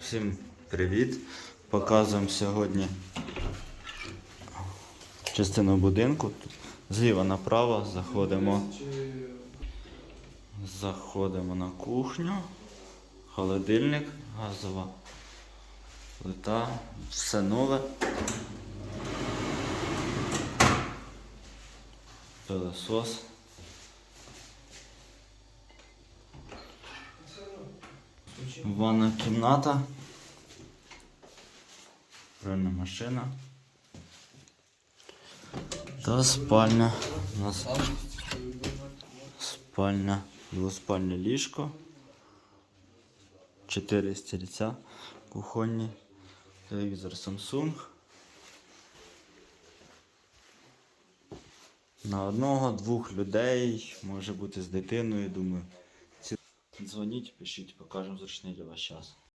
Всім привіт! Показуємо сьогодні частину будинку. Зліва направо заходимо. Заходимо на кухню. Холодильник, газова плита, все нове. Пилосос. Ванна кімната. Пральна машина. Та спальня. У нас спальня. Двоспальне ліжко. Чотири стільця кухонні. Телевізор Samsung. На одного, двох людей, може бути з дитиною, думаю. Дзвоніть, пишіть, покажемо зручний для вас час.